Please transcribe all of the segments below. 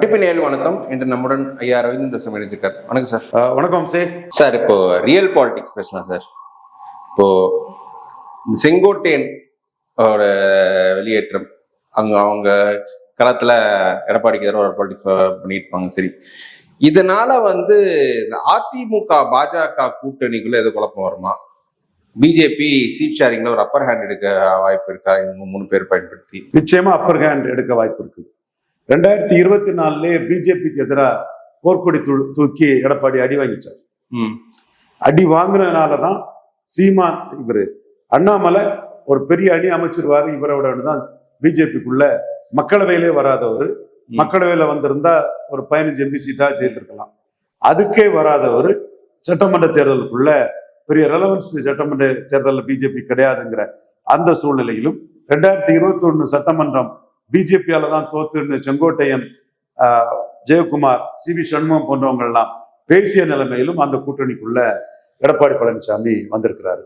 அப்படிப்ப நேயல் வணக்கம். இன்று நம்முடன் ஐயா ரவீந்திர சமணிச்சிருக்கார் வணக்கம் சார். வணக்கம் சே சார் இப்போ ரியல் பாலிடிக்ஸ் பேசலாம் சார். இப்போ செங்கோட்டையன் வெளியேற்றம் அங்க அவங்க களத்துல எடப்பாடிக்கு எதிராக ஒரு பாலிடிக்ஸ் பண்ணிட்டு இருப்பாங்க சரி. இதனால வந்து இந்த அதிமுக பாஜக கூட்டணிக்குள்ள எது குழப்பம் வருமா? பிஜேபி சீட் ஷேரிங்ல ஒரு அப்பர் ஹேண்ட் எடுக்க வாய்ப்பு இருக்கா? இவங்க மூணு பேர் பயன்படுத்தி. நிச்சயமா அப்பர் ஹேண்ட் எடுக்க வாய்ப்பு இருக்குது ரெண்டாயிரத்தி இருபத்தி நாலுலே பிஜேபிக்கு எதிராக போர்க்கொடி தூக்கி எடப்பாடி அடி வாங்கிட்டார் அடி வாங்கினதுனால தான் சீமான் இவர் அண்ணாமலை ஒரு பெரிய அணி அமைச்சிருவாரு இவரோட தான் பிஜேபிக்குள்ள மக்களவையிலே வராதவர். மக்களவையில வந்திருந்தா ஒரு பதினஞ்சு எம்பி சீட்டா ஜெயித்திருக்கலாம். அதுக்கே வராதவர் சட்டமன்ற தேர்தலுக்குள்ள பெரிய ரெலவன்ஸ் சட்டமன்ற தேர்தலில் பிஜேபி கிடையாதுங்கிற அந்த சூழ்நிலையிலும் ரெண்டாயிரத்தி இருபத்தி ஒண்ணு சட்டமன்றம் பிஜேபியால தான் தோத்துன்னு செங்கோட்டையன் ஜெயக்குமார் சி வி சண்முகம் போன்றவங்க எல்லாம் பேசிய நிலைமையிலும் அந்த கூட்டணிக்குள்ள எடப்பாடி பழனிசாமி வந்திருக்கிறாரு.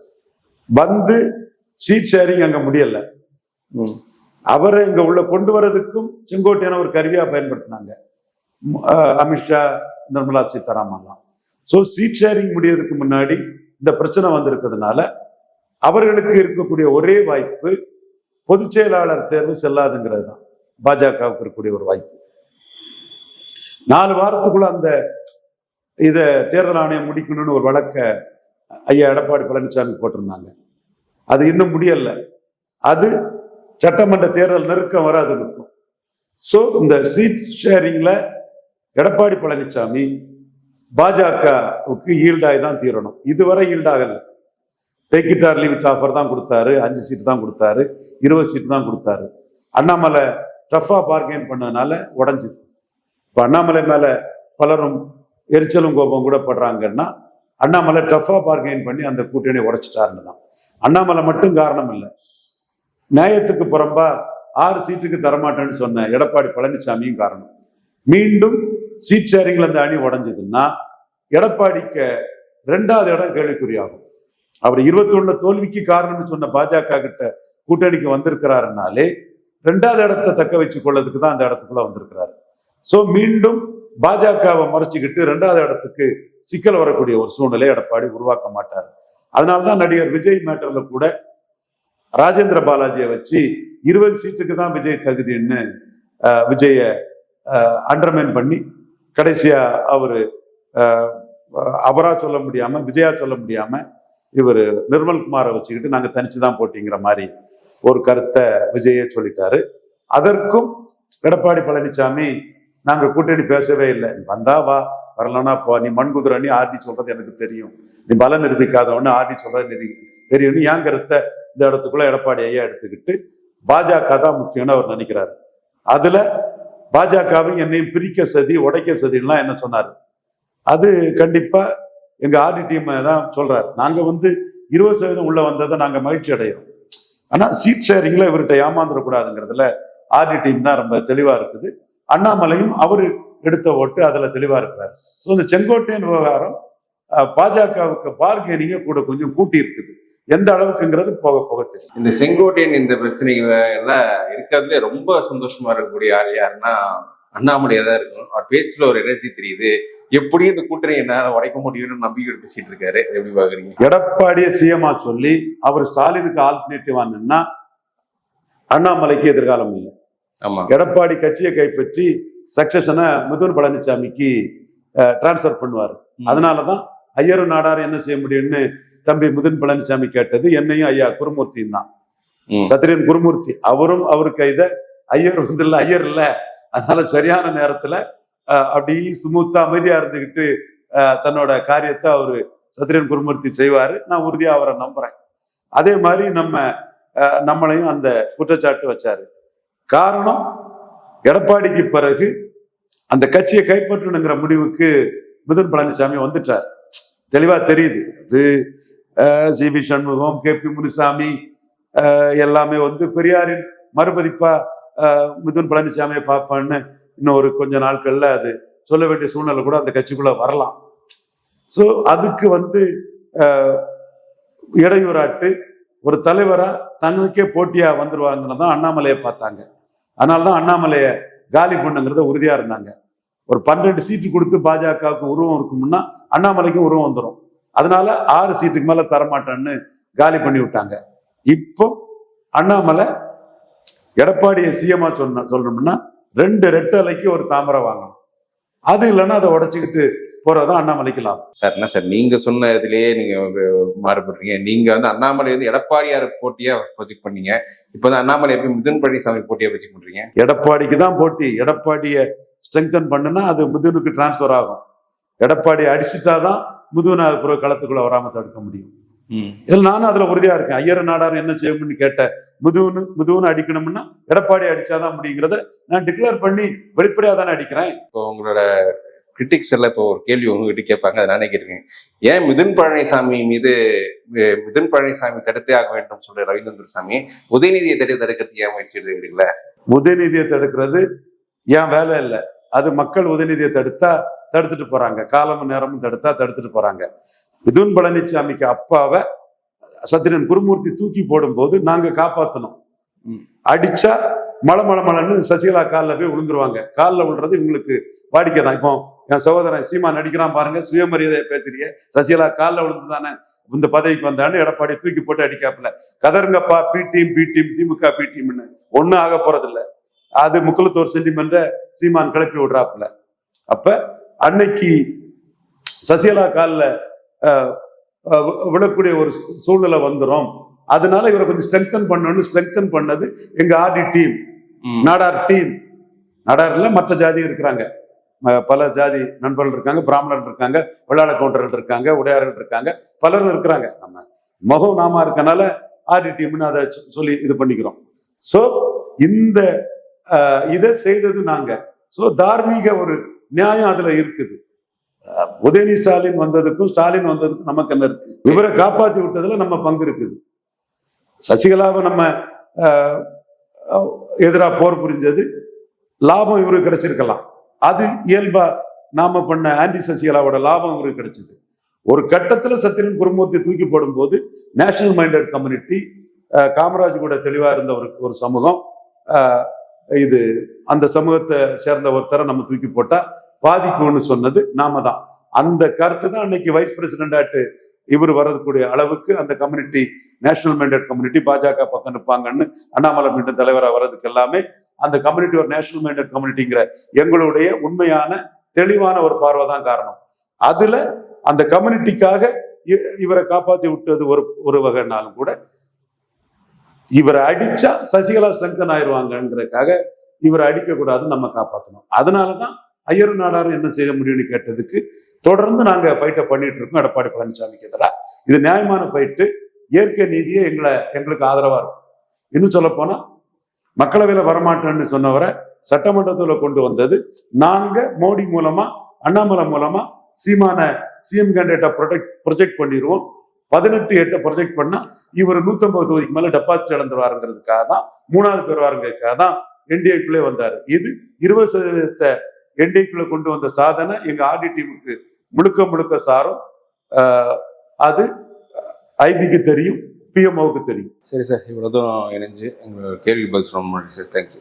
வந்து சீட் ஷேரிங் அங்க முடியல. அவரை இங்க உள்ள கொண்டு வரதுக்கும் செங்கோட்டையனை ஒரு கருவியா பயன்படுத்தினாங்க. அமித்ஷா நிர்மலா சீதாராமன்லாம். ஸோ சீட் ஷேரிங் முடியறதுக்கு முன்னாடி இந்த பிரச்சனை வந்திருக்கிறதுனால அவர்களுக்கு இருக்கக்கூடிய ஒரே வாய்ப்பு பொதுச் செயலாளர் தேர்வு செல்லாதுங்கிறது தான் பாஜகவுக்கு இருக்கக்கூடிய ஒரு வாய்ப்பு. நாலு வாரத்துக்குள்ள அந்த இதை தேர்தல் ஆணையம் முடிக்கணும்னு ஒரு வழக்க ஐயா எடப்பாடி பழனிசாமி போட்டிருந்தாங்க. அது இன்னும் முடியல. அது சட்டமன்ற தேர்தல் நெருக்கம் வராது இருக்கும். ஸோ இந்த சீட் ஷேரிங்கில் எடப்பாடி பழனிசாமி பாஜகவுக்கு ஈல்டாகி தான் தீரணும். இதுவரை ஈல்டாகல. Take it or leave it offer தான் கொடுத்தாரு. அஞ்சு சீட்டு தான் கொடுத்தாரு. இருபது சீட்டு தான் கொடுத்தாரு. அண்ணாமலை டஃப்பாக பார்கெயின் பண்ணதுனால உடஞ்சிது. இப்போ அண்ணாமலை மேலே பலரும் எரிச்சலும் கோபம் கூட படுறாங்கன்னா அண்ணாமலை டஃப்பாக பார்கெயின் பண்ணி அந்த கூட்டணியை உடைச்சிட்டாருன்னு தான். அண்ணாமலை மட்டும் காரணம் இல்லை. நியாயத்துக்கு புறம்பா ஆறு சீட்டுக்கு தரமாட்டேன்னு சொன்ன எடப்பாடி பழனிசாமியும் காரணம். மீண்டும் சீட் ஷேரிங்ல அந்த அணி உடஞ்சதுன்னா எடப்பாடிக்கு ரெண்டாவது இடம் கேள்விக்குறியாகும். அவர் இருபத்தொன்னு தோல்விக்கு காரணம்னு சொன்ன பாஜக கிட்ட கூட்டணிக்கு வந்திருக்கிறாருனாலே ரெண்டாவது இடத்தை தக்க வச்சு கொள்ளதுக்கு தான் அந்த இடத்துக்குள்ள வந்திருக்கிறாரு. சோ மீண்டும் பாஜகவை மறைச்சிக்கிட்டு ரெண்டாவது இடத்துக்கு சிக்கல் வரக்கூடிய ஒரு சூழ்நிலை எடப்பாடி உருவாக்க மாட்டார். அதனாலதான் நடிகர் விஜய் மேட்டர்ல கூட ராஜேந்திர பாலாஜியை வச்சு இருபது சீட்டுக்கு தான் விஜய் தகுதின்னு விஜய அண்டர்மைன் பண்ணி கடைசியா அவரு அவரா சொல்ல முடியாம விஜயா சொல்ல முடியாம இவர் நிர்மல்குமாரை வச்சுக்கிட்டு நாங்கள் தனிச்சு தான் போட்டிங்கிற மாதிரி ஒரு கருத்தை விஜயே சொல்லிட்டாரு. அதற்கும் எடப்பாடி பழனிசாமி நாங்கள் கூட்டணி பேசவே இல்லை. நீ வந்தா வா. வரலன்னா போ. நீ மண்குதிரை நீ ஆர்டி சொல்றது எனக்கு தெரியும். நீ பலம் நிரூபிக்காதவன்னு ஆர்டி சொல்றது நிரூபி தெரியும்னு ஏன் கருத்தை இந்த இடத்துக்குள்ள எடப்பாடி ஐயா எடுத்துக்கிட்டு பாஜக தான் முக்கியம்னு அவர் நினைக்கிறாரு. அதுல பாஜகவையும் என்னையும் பிரிக்க சதி உடைக்க சதின்லாம் என்ன சொன்னார்? அது கண்டிப்பா எங்க ஆர்டி டீம் தான் சொல்றாரு. நாங்க வந்து இருபது சதவீதம் உள்ள வந்ததை நாங்க மகிழ்ச்சி அடைகிறோம். ஆனா சீட் ஷேரிங்ல இவர்கிட்ட ஏமாந்துடக்கூடாதுங்கிறதுல ஆர்டி டீம் தான் ரொம்ப தெளிவா இருக்குது. அண்ணாமலையும் அவர் எடுத்த ஓட்டு அதுல தெளிவா இருக்கிறார். ஸோ இந்த செங்கோட்டையன் விவகாரம் பாஜகவுக்கு பார்கெனிங்க கூட கொஞ்சம் கூட்டி இருக்குது. எந்த அளவுக்குங்கிறது போக போக தெரியும். இந்த செங்கோட்டையன் இந்த பிரச்சனைகளை எல்லாம் இருக்கிறதுலே ரொம்ப சந்தோஷமா இருக்கக்கூடிய ஆள் யாருன்னா அண்ணாமலையா தான் இருக்கும் அவர் பேச்சுல ஒரு எனர்ஜி தெரியுது. எப்படி இந்த கூட்டணி என்னால உடைக்க முடியும்னு நம்பிக்கை பேசிட்டு இருக்காரு. எப்படி பாக்குறீங்க? எடப்பாடியை சிஎம்ஆ சொல்லி அவர் ஸ்டாலினுக்கு ஆல்டர்னேட்டிவா நின்னா அண்ணாமலைக்கு எதிர்காலம் இல்லை. ஆமா. எடப்பாடி கட்சியை கைப்பற்றி சக்சஷனை மிதுன் பழனிசாமிக்கு டிரான்ஸ்ஃபர் பண்ணுவார். அதனாலதான் ஐயரும் நாடாரும் என்ன செய்ய முடியும்னு தம்பி மிதுன் பழனிசாமி கேட்டது என்னையும் ஐயா குருமூர்த்தியும் தான். சத்திரியன் குருமூர்த்தி அவரும் அவருக்கு இத ஐயர் வந்து இல்ல ஐயர் இல்ல. அதனால சரியான நேரத்துல அப்படி சுமூத்தா அமைதியா இருந்துகிட்டு அஹ், தன்னோட காரியத்தை அவரு சத்திரியன் குருமூர்த்தி செய்வாரு. நான் உறுதியா அவரை நம்புறேன். அதே மாதிரி நம்ம அஹ், நம்மளையும் அந்த குற்றச்சாட்டு வச்சாரு. காரணம் எடப்பாடிக்கு பிறகு அந்த கட்சியை கைப்பற்றணுங்கிற முடிவுக்கு மிதுன் பழனிசாமி வந்துட்டார். தெளிவா தெரியுது. அது C V Shanmugam K. P. Munusamy அஹ், எல்லாமே வந்து பெரியாரின் மறுபதிப்பா அஹ், மிதுன் பழனிசாமியை பார்ப்பான்னு இன்னும் ஒரு கொஞ்ச நாட்கள்ல அது சொல்ல வேண்டிய சூழ்நிலை கூட அந்த கட்சிக்குள்ள வரலாம். ஸோ அதுக்கு வந்து இடையூறாட்டு ஒரு தலைவரா தனக்கே போட்டியா வந்துருவாங்கன்னு தான் அண்ணாமலையை பார்த்தாங்க. அதனால தான் அண்ணாமலையை காலி பண்ணுங்கிறத உறுதியா இருந்தாங்க. ஒரு பன்னெண்டு சீட்டு கொடுத்து பாஜகவுக்கு உருவம் இருக்கும்னா அண்ணாமலைக்கும் உருவம் வந்துடும் அதனால ஆறு சீட்டுக்கு மேல தரமாட்டேன்னு காலி பண்ணி விட்டாங்க. இப்போ அண்ணாமலை எடப்பாடியை சிஎம்மா சொன்ன சொல்லணும்னா ரெண்டு ரெட்டலைக்கு ஒரு தாமரை வாங்கணும். அது இல்லைன்னா அதை உடைச்சிக்கிட்டு போறதுதான் அண்ணாமலைக்கு லாபம் சார் என்ன சார் நீங்க சொன்ன இதுலயே நீங்க மாறுபடுறீங்க. நீங்க வந்து அண்ணாமலை வந்து எடப்பாடியார் போட்டியா ப்ரொஜெக்ட் பண்ணீங்க. இப்போ வந்து அண்ணாமலை எப்படி மிதுன் பழனிசாமி போட்டியா ப்ரொஜெக்ட் பண்றீங்க? எடப்பாடிக்கு தான் போட்டி. எடப்பாடியை ஸ்ட்ரெங்தன் பண்ணுனா அது முதுனுக்கு டிரான்ஸ்ஃபர் ஆகும். எடப்பாடி அடிச்சுட்டாதான் அதுக்கு களத்துக்குள்ள வராம தடுக்க முடியும். இதில் நானும் அதுல உறுதியா இருக்கேன். ஐயர் நாடார் என்ன செய்யணும்னு கேட்ட முதுகுன்னு முதுகுன்னு அடிக்கணும்னா எடப்பாடி அடிச்சாதான் முடியுங்கிறத நான் டிக்ளேர் பண்ணி வெளிப்படையா தானே அடிக்கிறேன். இப்போ உங்களோட கிரிட்டிக்ஸ் எல்லாம் இப்போ ஒரு கேள்வி உங்ககிட்ட கேட்பாங்க அதை நானே கேட்டிருக்கேன் ஏன் மிதுன் பழனிசாமி மீது மிதுன் பழனிசாமி தடுத்தே ஆக வேண்டும் சொல்ற ரவீந்திர சாமி உதயநிதியை தடுத்து தடுக்கிறதுக்கு ஏன் முயற்சி எடுக்கல உதயநிதியை தடுக்கிறது ஏன் வேலை இல்லை? அது மக்கள் உதயநிதியை தடுத்தா தடுத்துட்டு போறாங்க. காலமும் நேரமும் தடுத்தா தடுத்துட்டு போறாங்க. மிதுன் பழனிசாமிக்கு அப்பாவை சத்திரன் குருமூர்த்தி தூக்கி போடும்போது நாங்க காப்பாத்தணும். ம். அடிச்சா மலை மலை மலைன்னு சசிகலா காலில் போய் விழுந்துருவாங்க. காலில் விழுறது இவங்களுக்கு வாடிக்கை தான் இப்போ என் சகோதரன் சீமா நடிக்கிறான் பாருங்க சுயமரியாதையை பேசுறீங்க. சசிகலா காலில் விழுந்து தானே இந்த பதவிக்கு வந்தான்னு எடப்பாடி தூக்கி போட்டு அடிக்காப்புல. கதருங்கப்பா B team B team DMK B டீம்னு. ஒன்றும் ஆக போறதில்ல. அது முக்குளத்தோர் சென்டிமெண்ட சீமான் கிளப்பி விடுறாப்புல. அப்ப அன்னைக்கு சசிகலா காலில் விழக்கூடிய ஒரு சூழ்நிலை வந்துரும். அதனால இவரை கொஞ்சம் ஸ்ட்ரெங்தன் பண்ணணும்னு ஸ்ட்ரெங்தன் பண்ணது எங்க ஆர்டி டீம் நாடார் டீம் நாடார்ல மற்ற ஜாதி இருக்கிறாங்க. பல ஜாதி நண்பர்கள் இருக்காங்க பிராமணர்கள் இருக்காங்க வெள்ளாள கவுண்டர்கள் இருக்காங்க உடையார்கள் இருக்காங்க பலரும் இருக்கிறாங்க. நம்ம முகம் நாம இருக்கனால ஆர்டி டீம்னு அதை சொல்லி இது பண்ணிக்கிறோம். ஸோ இந்த இதை செய்தது நாங்க. ஸோ தார்மீக ஒரு நியாயம் அதுல இருக்குது. உதயநிதி ஸ்டாலின் வந்ததுக்கும் ஸ்டாலின் வந்ததுக்கும் நமக்கு என்ன இருக்கு. இவரை காப்பாத்தி விட்டதுல நம்ம பங்கு இருக்குது. சசிகலாவை நம்ம எதிராக போர் புரிஞ்சது. லாபம் இவருக்கு கிடைச்சிருக்கலாம். அது இயல்பா நாம பண்ண ஆன்டி சசிகலாவோட லாபம் இவருக்கு கிடைச்சது. ஒரு கட்டத்துல சத்திரன் குருமூர்த்தி தூக்கி போடும்போது நேஷனல் மைண்டட் கம்யூனிட்டி காமராஜ் கூட தெளிவா இருந்த ஒரு ஒரு சமூகம் இது அந்த சமூகத்தை சேர்ந்த ஒருத்தரை நம்ம தூக்கி போட்டா பாதிக்கும்னு சொன்னது நாம தான் அந்த கருத்து தான் அன்னைக்கு வைஸ் பிரசிடென்டாட்டு இவர் வரக்கூடிய அளவுக்கு அந்த கம்யூனிட்டி நேஷனல் மைண்டட் கம்யூனிட்டி பாஜக பக்கம் நிற்பாங்கன்னு அண்ணாமலை மீண்டும் தலைவராக வர்றதுக்கு எல்லாமே அந்த கம்யூனிட்டி ஒரு நேஷனல் மைண்டட் கம்யூனிட்டிங்கிற எங்களுடைய உண்மையான தெளிவான ஒரு பார்வை தான் காரணம். அதுல அந்த கம்யூனிட்டிக்காக இவரை காப்பாத்தி விட்டது ஒரு ஒரு வகைனாலும் கூட இவரை அடிச்சா சசிகலா ஸ்ட்ரெங்தன் ஆயிடுவாங்கன்றதுக்காக இவரை அடிக்க கூடாதுன்னு நம்ம காப்பாற்றணும் அதனாலதான் ஐயர் நாடார் என்ன செய்ய முடியும்னு கேட்டதுக்கு தொடர்ந்து நாங்க ஃபைட்டை பண்ணிட்டு இருக்கோம் எடப்பாடி பழனிசாமிக்கு எதிராக இது நியாயமான ஃபைட்டு இயற்கை நீதியே எங்களை எங்களுக்கு ஆதரவா இருக்கும். இன்னும் சொல்ல போனா மக்களவையில வரமாட்டேன்னு சொன்னவரை சட்டமன்றத்துல கொண்டு வந்தது நாங்க மோடி மூலமா அண்ணாமலை மூலமா சீமான சிஎம் கேண்டிடேட்டை ப்ரொடெக்ட் ப்ரொஜெக்ட் பண்ணிடுவோம் பதினெட்டு எட்டை ப்ரொஜெக்ட் பண்ணா இவர் நூத்தம்பது தொகுதிக்கு மேல டெபாசிட் இழந்துருவாருங்கிறதுக்காக தான் மூணாவது பேர் வாருங்கிறதுக்காக தான் என்டிஏக்குள்ளே வந்தார். இது இருபது சதவீதத்தை என்டிஏக்குள்ள கொண்டு வந்த சாதனை எங்க ஆர்டி டீமுக்கு முழுக்க முழுக்க சாரும். அது ஐபிக்கு தெரியும் பிஎம்ஓவுக்கு தெரியும். சரி சார் இவ்வளோ தூரம் இணைஞ்சு எங்களோட கேள்வி பதில் சொல்ல முடியும் சார். தேங்க்யூ